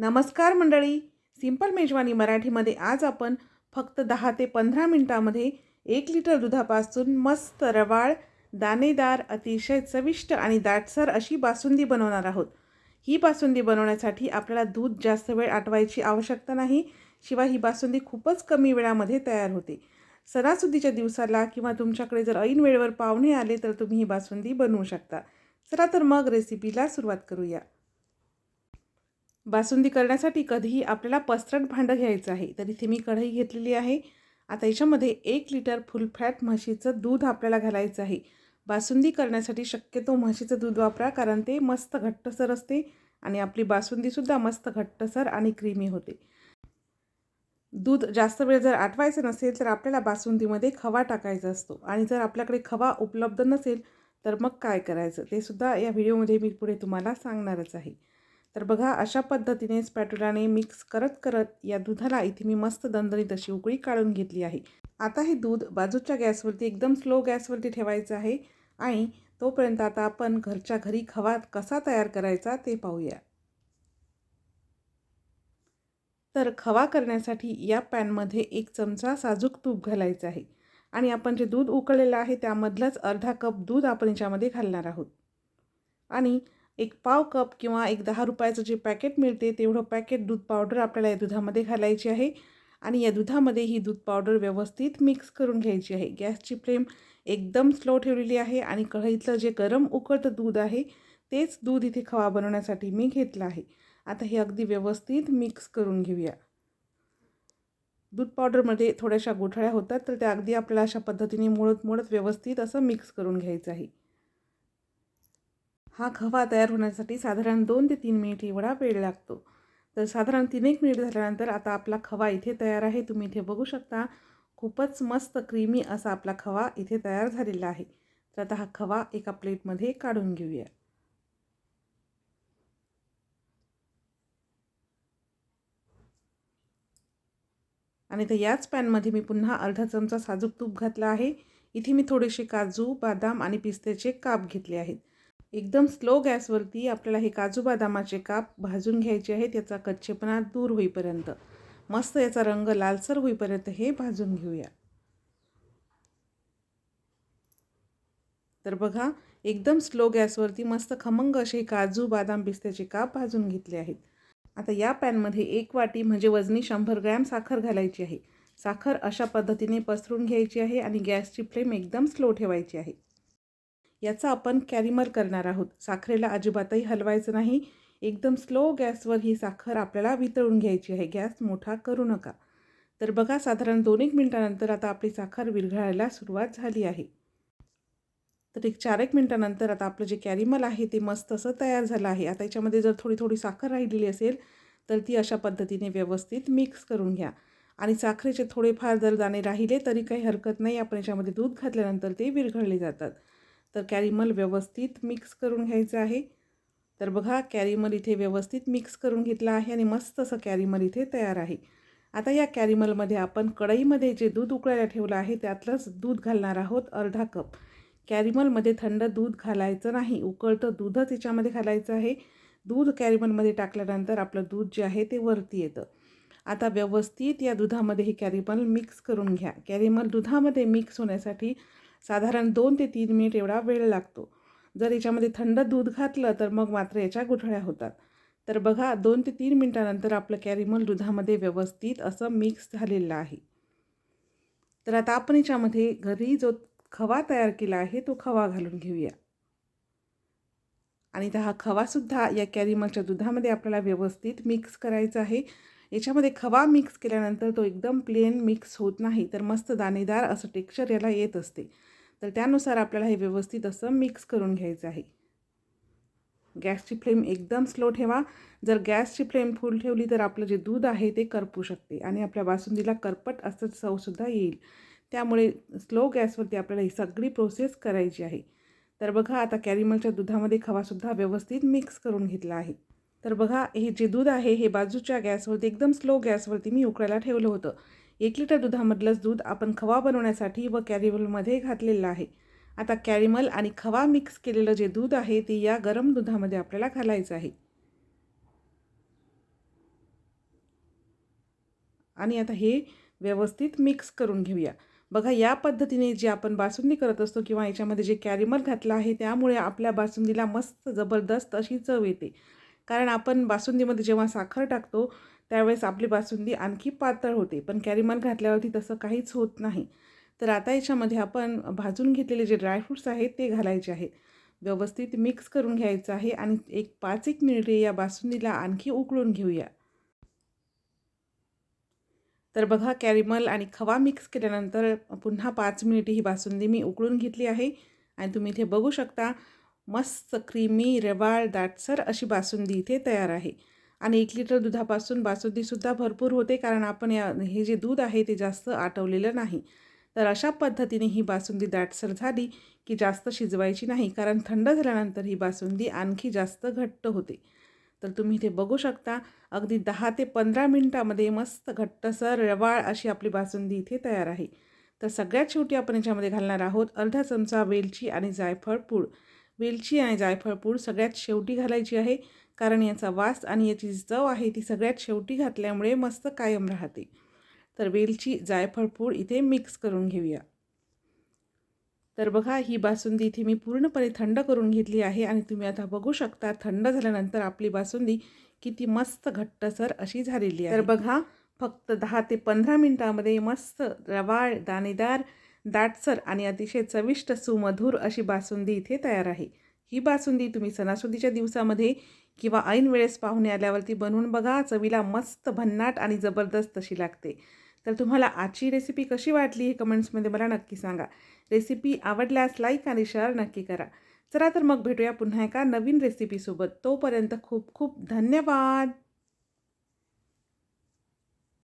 नमस्कार मंडळी. सिंपल मेजवानी मराठीमध्ये आज आपण फक्त दहा ते पंधरा मिनटामध्ये एक लिटर दुधापासून मस्त रवाळ दाणेदार अतिशय चविष्ट आणि दाटसर अशी बासुंदी बनवणार आहोत. ही बासुंदी बनवण्यासाठी आपल्याला दूध जास्त वेळ आटवायची आवश्यकता नाही शिवाय ही बासुंदी खूपच कमी वेळामध्ये तयार होते. सणासुदीच्या दिवसाला किंवा तुमच्याकडे जर ऐन वेळेवर पाहुणे आले तर तुम्ही ही बासुंदी बनवू शकता. चला तर मग रेसिपीला सुरुवात करूया. बासुंदी करण्यासाठी कधीही आपल्याला पसरट भांडं घ्यायचं आहे. तर इथे मी कढई घेतलेली आहे. आता याच्यामध्ये एक लिटर फुल फॅट म्हशीचं दूध आपल्याला घालायचं आहे. बासुंदी करण्यासाठी शक्यतो म्हशीचं दूध वापरा कारण ते मस्त घट्टसर असते आणि आपली बासुंदीसुद्धा मस्त घट्टसर आणि क्रीमी होते. दूध जास्त वेळ जर आटवायचं नसेल तर आपल्याला बासुंदीमध्ये खवा टाकायचा असतो. आणि जर आपल्याकडे खवा उपलब्ध नसेल तर मग काय करायचं? ते सुद्धा या व्हिडिओमध्ये मी पुढे तुम्हाला सांगणारच आहे. तर बघा अशा पद्धतीने स्पॅटुलाने मिक्स करत करत या दुधाला इथे मी मस्त दणदणीत अशी उकळी काढून घेतली आहे. आता हे दूध बाजूच्या गॅसवरती एकदम स्लो गॅसवरती ठेवायचं आहे आणि तोपर्यंत आता आपण घरच्या घरी खवा कसा तयार करायचा ते पाहूया. तर खवा करण्यासाठी या पॅनमध्ये एक चमचा साजूक तूप घालायचं आहे आणि आपण जे दूध उकळलेलं आहे त्यामधलंच अर्धा कप दूध आपण याच्यामध्ये घालणार आहोत. आणि एक पाव कप किंवा एक दहा रुपयाचं जे पॅकेट मिळते तेवढं पॅकेट दूध पावडर आपल्याला या दुधामध्ये घालायची आहे. आणि या दुधामध्ये ही दूध पावडर व्यवस्थित मिक्स करून घ्यायची आहे. गॅसची फ्लेम एकदम स्लो ठेवलेली आहे आणि कढईतलं जे गरम उकळतं दूध आहे तेच दूध इथे खवा बनवण्यासाठी मी घेतलं आहे. आता हे अगदी व्यवस्थित मिक्स करून घेऊया. दूध पावडरमध्ये थोड्याशा गोठळ्या होतात तर त्या अगदी आपल्याला अशा पद्धतीने मोडत मोडत व्यवस्थित असं मिक्स करून घ्यायचं आहे. हा खवा तयार होण्यासाठी साधारण दोन ते तीन मिनिट एवढा वेळ लागतो. तर साधारण तीन एक मिनिट झाल्यानंतर आता आपला खवा इथे तयार आहे. तुम्ही इथे बघू शकता खूपच मस्त क्रीमी असा आपला खवा इथे तयार झालेला आहे. तर आता हा खवा एका प्लेटमध्ये काढून घेऊया. आणि तर याच पॅनमध्ये मी पुन्हा अर्धा चमचा साजूक तूप घातला आहे. इथे मी थोडेसे काजू बदाम आणि पिस्त्याचे काप घेतले आहेत. एकदम स्लो गॅसवरती आपल्याला हे काजू बदामाचे काप भाजून घ्यायचे आहेत याचा कच्चेपणा दूर होईपर्यंत. मस्त याचा रंग लालसर होईपर्यंत हे भाजून घेऊया. तर बघा एकदम स्लो गॅसवरती मस्त खमंग असे काजू बदाम पिस्त्याचे काप भाजून घेतले आहेत. आता या पॅनमध्ये एक वाटी म्हणजे वजनी शंभर ग्रॅम साखर घालायची आहे. साखर अशा पद्धतीने पसरून घ्यायची आहे आणि गॅसची फ्लेम एकदम स्लो ठेवायची आहे. याचा आपण कॅरिमल करणार आहोत. साखरेला अजिबातही हलवायचं नाही. एकदम स्लो गॅसवर ही साखर आपल्याला वितळून घ्यायची आहे. गॅस मोठा करू नका. तर बघा साधारण दोन एक मिनटानंतर आता आपली साखर विरघळायला सुरुवात झाली आहे. तर एक चार एक मिनटानंतर आता आपलं जे कॅरिमल आहे ते मस्त असं तयार झालं आहे. आता याच्यामध्ये जर थोडी थोडी साखर राहिलेली असेल तर ती अशा पद्धतीने व्यवस्थित मिक्स करून घ्या. आणि साखरेचे थोडेफार जर दाणे राहिले तरी काही हरकत नाही. आपण याच्यामध्ये दूध घातल्यानंतर ते विरघळले जातात. तर कॅरिमल व्यवस्थित मिक्स करून घ्यायचं आहे. तर बघा कॅरिमल इथे व्यवस्थित मिक्स करून घेतलं आहे आणि मस्त असं कॅरिमल इथे तयार आहे. आता या कॅरिमलमध्ये आपण कढईमध्ये जे दूध उकळायला ठेवलं आहे त्यातलंच दूध घालणार आहोत अर्धा कप. कॅरिमलमध्ये थंड दूध घालायचं नाही उकळतं दूधच याच्यामध्ये घालायचं आहे. दूध कॅरिमलमध्ये टाकल्यानंतर आपलं दूध जे आहे ते वरती येतं. आता व्यवस्थित या दुधामध्ये हे कॅरिमल मिक्स करून घ्या. कॅरिमल दुधामध्ये मिक्स होण्यासाठी साधारण दोन ते तीन मिनिट एवढा वेळ लागतो. जर याच्यामध्ये थंड दूध घातलं तर मग मात्र याच्या गुठळ्या होतात. तर बघा दोन ते तीन मिनटानंतर आपलं कॅरिमल दुधामध्ये व्यवस्थित असं मिक्स झालेलं आहे. तर आता आपण याच्यामध्ये घरी जो खवा तयार केला आहे तो खवा घालून घेऊया. आणि हा खवासुद्धा या कॅरिमलच्या दुधामध्ये आपल्याला व्यवस्थित मिक्स करायचा आहे. याच्यामध्ये खवा मिक्स केल्यानंतर तो एकदम प्लेन मिक्स होत नाही तर मस्त दाणेदार असं टेक्स्चर याला येत असते. तर त्यानुसार आपल्याला हे व्यवस्थित असं मिक्स करून घ्यायचं आहे. गॅसची फ्लेम एकदम स्लो ठेवा. जर गॅसची फ्लेम फुल ठेवली तर आपलं जे दूध आहे ते करपू शकते आणि आपल्या बासुंदीला करपट असं चवसुद्धा येईल. त्यामुळे स्लो गॅसवरती आपल्याला ही सगळी प्रोसेस करायची आहे. तर बघा आता कॅरिमलच्या दुधामध्ये खवासुद्धा व्यवस्थित मिक्स करून घेतला आहे. तर बघा हे जे दूध आहे हे बाजूच्या गॅसवरती एकदम स्लो गॅसवरती मी उकळायला ठेवलं होतं. एक लिटर दुधामधलंच दूध आपण खवा बनवण्यासाठी व कॅरिमलमध्ये घातलेलं आहे. आता कॅरिमल आणि खवा मिक्स केलेलं जे दूध आहे ते या गरम दुधामध्ये आपल्याला घालायचं आहे. आणि आता हे व्यवस्थित मिक्स करून घेऊया. बघा या पद्धतीने जे आपण बासुंदी करत असतो किंवा याच्यामध्ये जे कॅरिमल घातलं आहे त्यामुळे आपल्या बासुंदीला मस्त जबरदस्त अशी चव येते. कारण आपण बासुंदीमध्ये जेव्हा साखर टाकतो त्यावेळेस आपली बासुंदी आणखी पातळ होते पण कॅरिमल घातल्यावरती तसं काहीच होत नाही. तर आता याच्यामध्ये आपण भाजून घेतलेले जे ड्रायफ्रूट्स आहेत ते घालायचे आहेत. व्यवस्थित मिक्स करून घ्यायचं आहे आणि एक पाच एक मिनिटे या बासुंदीला आणखी उकळून घेऊया. तर बघा कॅरिमल आणि खवा मिक्स केल्यानंतर पुन्हा पाच मिनिटे ही बासुंदी मी उकळून घेतली आहे. आणि तुम्ही इथे बघू शकता मस्त क्रीमी रवाळ दाटसर अशी बासुंदी इथे तयार आहे. आणि एक लिटर दुधापासून बासुंदीसुद्धा भरपूर होते कारण आपण या हे जे दूध आहे ते जास्त आटवलेलं नाही. तर अशा पद्धतीने ही बासुंदी दाटसर झाली की जास्त शिजवायची नाही कारण थंड झाल्यानंतर ही बासुंदी आणखी जास्त घट्ट होते. तर तुम्ही इथे बघू शकता अगदी दहा ते पंधरा मिनटामध्ये मस्त घट्टसर रवाळ अशी आपली बासुंदी इथे तयार आहे. तर सगळ्यात शेवटी आपण याच्यामध्ये घालणार आहोत अर्धा चमचा वेलची आणि जायफळ पूड. वेलची आणि जायफळ पूड सगळ्यात शेवटी घालायची आहे कारण याचा वास आणि याची चव आहे ती सगळ्यात शेवटी घातल्यामुळे मस्त कायम राहते. तर वेलची जायफळ पूड इथे मिक्स करून घेऊया. तर बघा ही बासुंदी इथे मी पूर्णपणे थंड करून घेतली आहे आणि तुम्ही आता बघू शकता थंड झाल्यानंतर आपली बासुंदी किती मस्त घट्टसर अशी झालेली आहे. तर बघा फक्त दहा ते पंधरा मिनटामध्ये मस्त रवाळ दाणेदार दाटसर आणि अतिशय चविष्ट सुमधूर अशी बासुंदी इथे तयार आहे. ही बासुंदी तुम्ही सणासुदीच्या दिवसामध्ये किंवा ऐन वेळेस पाहुणे आल्यावरती बनवून बघा. चवीला मस्त भन्नाट आणि जबरदस्त अशी लागते. तर तुम्हाला आजची रेसिपी कशी वाटली हे कमेंट्समध्ये मला नक्की सांगा. रेसिपी आवडल्यास लाईक आणि शेअर नक्की करा. चला तर मग भेटूया पुन्हा एका नवीन रेसिपीसोबत तोपर्यंत खूप खूप धन्यवाद.